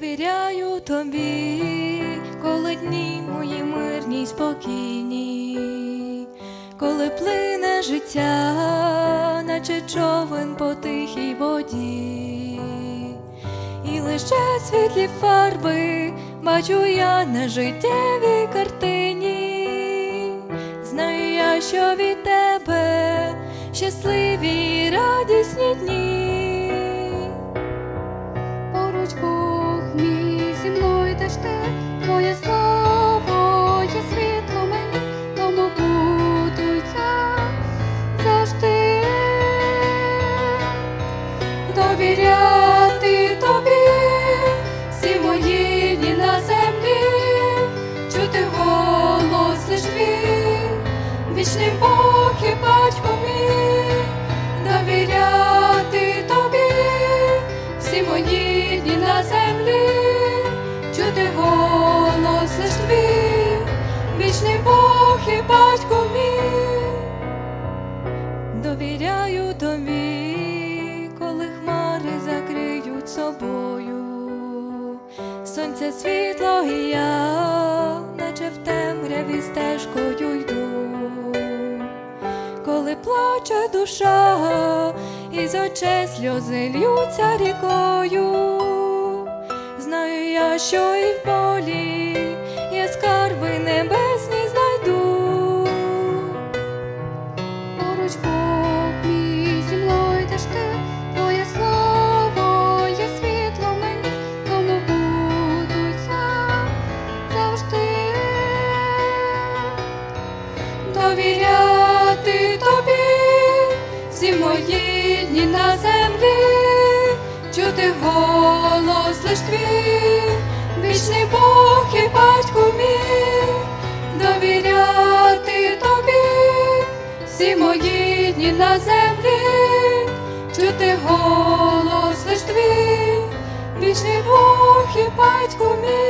довіряю тобі, коли дні мої мирні й спокійні, коли плине життя, наче човен по тихій воді, і лише світлі фарби бачу я на життєвій картині. Знаю я, що від тебе щасливі й радісні дні. І батько мій. Довіряю тобі, коли хмари закриють собою, сонце світло і я, наче в темряві стежкою йду, коли плаче душа, і з очей сльози льються рікою. Знаю я, що і в довіряти тобі, всі мої дні на землі, чути голос лиш твій, вічний Бог і батько мій, довіряти тобі, всі мої дні на землі, чути голос лиш твій, вічний Бог і батько мій.